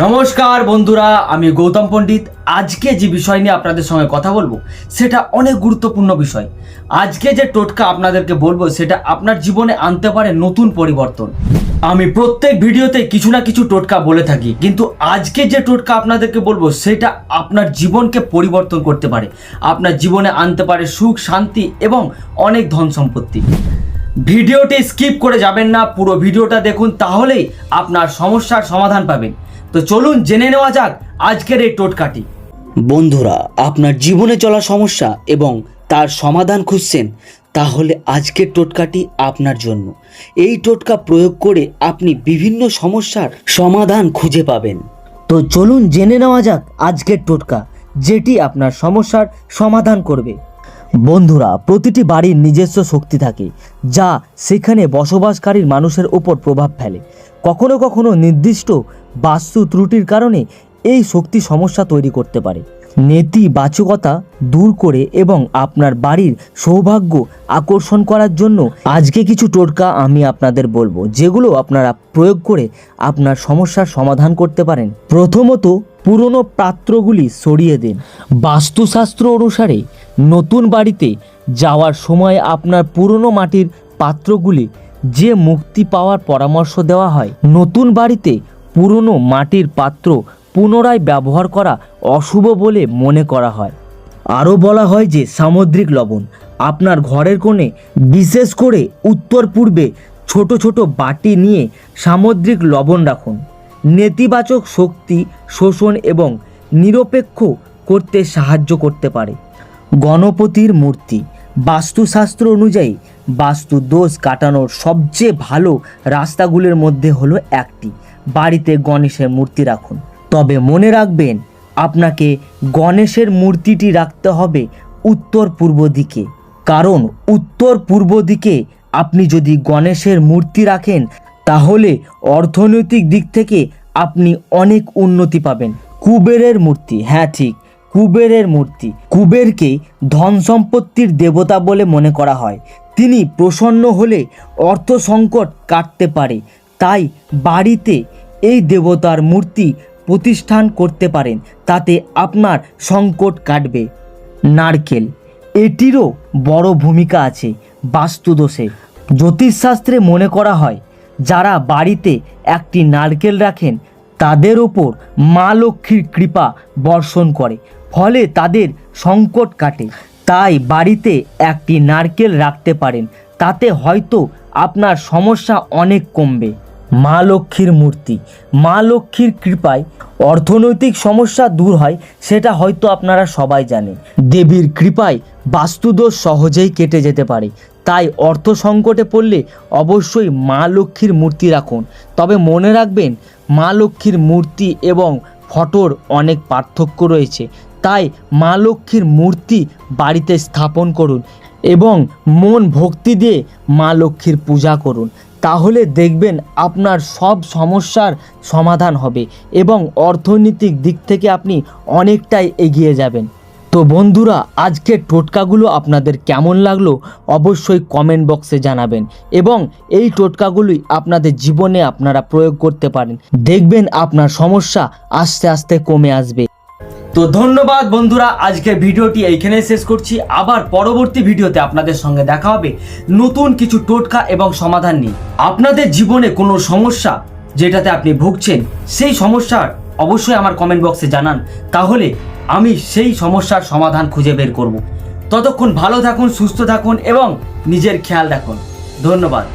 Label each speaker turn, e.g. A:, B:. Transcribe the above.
A: নমস্কার বন্ধুরা, আমি গৌতম পণ্ডিত। আজকে যে বিষয় নিয়ে আপনাদের সঙ্গে কথা বলব, সেটা অনেক গুরুত্বপূর্ণ বিষয়। আজকে যে টোটকা আপনাদেরকে বলব, সেটা আপনার জীবনে আনতে পারে নতুন পরিবর্তন। আমি প্রত্যেক ভিডিওতে কিছু না কিছু টোটকা বলে থাকি, কিন্তু আজকে যে টোটকা আপনাদেরকে বলব, সেটা আপনার জীবনকে পরিবর্তন করতে পারে। আপনার জীবনে আনতে পারে সুখ, শান্তি এবং অনেক ধন সম্পত্তি। ভিডিওটি স্কিপ করে যাবেন না, পুরো ভিডিওটা দেখুন, তাহলেই আপনার সমস্যার সমাধান পাবেন। তো চলুন জেনে নেওয়া যাক আজকের এই টোটকাটি।
B: বন্ধুরা, আপনার জীবনে চলা সমস্যা এবং তার সমাধান খুঁজছেন, তাহলে আজকের টোটকাটি আপনার জন্য। এই টোটকা প্রয়োগ করে আপনি বিভিন্ন সমস্যার সমাধান খুঁজে পাবেন। তো চলুন জেনে নেওয়া যাক আজকের টোটকা, যেটি আপনার সমস্যার সমাধান করবে। বন্ধুরা, প্রতিটি বাড়ির নিজস্ব শক্তি থাকে, যা সেখানে বসবাসকারীর মানুষের ওপর প্রভাব ফেলে। কখনো কখনো নির্দিষ্ট বাস্তু ত্রুটির কারণে এই শক্তি সমস্যা তৈরি করতে পারে। নেতিবাচকতা দূর করে এবং আপনার বাড়ির সৌভাগ্য আকর্ষণ করার জন্য আজকে কিছু টোটকা আমি আপনাদের বলব, যেগুলো আপনারা প্রয়োগ করে আপনার সমস্যার সমাধান করতে পারেন। প্রথমত, পুরনো পাত্রগুলি সরিয়ে দিন। বাস্তুশাস্ত্র অনুসারে নতুন বাড়িতে যাওয়ার সময় আপনার পুরনো মাটির পাত্রগুলি যে মুক্তি পাওয়ার পরামর্শ দেওয়া হয়, নতুন বাড়িতে পুরনো মাটির পাত্র পুনরায় ব্যবহার করা অশুভ বলে মনে করা হয়। আরও বলা হয় যে সামুদ্রিক লবণ আপনার ঘরের কোণে বিশেষ করে উত্তর পূর্বে ছোট ছোট বাটি নিয়ে সামুদ্রিক লবণ রাখুন। নেতিবাচক শক্তি শোষণ এবং নিরপেক্ষ করতে সাহায্য করতে পারে। গণপতির মূর্তি। বাস্তুশাস্ত্র অনুযায়ী বাস্তু দোষ কাটানোর সবচেয়ে ভালো রাস্তাগুলির মধ্যে হলো একটি। বাড়িতে গণেশের মূর্তি রাখুন। তবে মনে রাখবেন, আপনাকে গণেশের মূর্তিটি রাখতে হবে উত্তর পূর্ব দিকে। কারণ উত্তর পূর্ব দিকে আপনি যদি গণেশের মূর্তি রাখেন, তাহলে অর্থনৈতিক দিক থেকে আপনি অনেক উন্নতি পাবেন। কুবেরের মূর্তি হ্যাঁ ঠিক। কুবেরের মূর্তি। কুবেরকে ধন সম্পত্তির দেবতা বলে মনে করা হয়। তিনি প্রসন্ন হলে অর্থ সংকট কাটতে পারে। তাই বাড়িতে এই দেবতার মূর্তি প্রতিষ্ঠান করতে পারেন। তাতে আপনার সংকট কাটবে। নারকেল, এটিরও বড় ভূমিকা আছে বাস্তুদোষে। জ্যোতিষশাস্ত্রে মনে করা হয়, যারা বাড়িতে একটি নারকেল রাখেন, তাদের ওপর মা লক্ষ্মীর কৃপা বর্ষণ করে। ফলে তাদের সংকট কাটে। তাই বাড়িতে একটি নারকেল রাখতে পারেন, তাতে হয়তো আপনার সমস্যা অনেক কমবে। মা লক্ষ্মীর মূর্তি। মা লক্ষ্মীর কৃপায় অর্থনৈতিক সমস্যা দূর হয়, সেটা হয়তো আপনারা সবাই জানেন। দেবীর কৃপায় বাস্তুদোষ সহজেই কেটে যেতে পারে। তাই অর্থ সংকটে পড়লে অবশ্যই মা লক্ষ্মীর মূর্তি রাখুন। তবে মনে রাখবেন, মা লক্ষ্মীর মূর্তি এবং ফটোর অনেক পার্থক্য রয়েছে। তাই মা লক্ষ্মীর মূর্তি বাড়িতে স্থাপন করুন এবং মন ভক্তি দিয়ে মা লক্ষ্মীর পূজা করুন। তাহলে দেখবেন আপনার সব সমস্যার সমাধান হবে এবং অর্থনৈতিক দিক থেকে আপনি অনেকটাই এগিয়ে যাবেন। তো বন্ধুরা, আজকের টোটকাগুলো আপনাদের কেমন লাগল অবশ্যই কমেন্ট বক্সে জানাবেন এবং এই টোটকাগুলি আপনাদের জীবনে আপনারা প্রয়োগ করতে পারেন। দেখবেন আপনার সমস্যা আস্তে আস্তে কমে আসবে।
A: তো ধন্যবাদ বন্ধুরা আজকের ভিডিওটি এইখানে শেষ করছি। আবার পরবর্তী ভিডিওতে আপনাদের সঙ্গে দেখা হবে নতুন কিছু টোটকা এবং সমাধান নিয়ে। আপনাদের জীবনে কোনো সমস্যা যেটাতে আপনি ভুগছেন, সেই সমস্যার অবশ্যই আমার কমেন্ট বক্সে জানান। তাহলে আমি সেই সমস্যার সমাধান খুঁজে বের করব। ততক্ষণ ভালো থাকুন, সুস্থ থাকুন এবং নিজের খেয়াল রাখুন। ধন্যবাদ।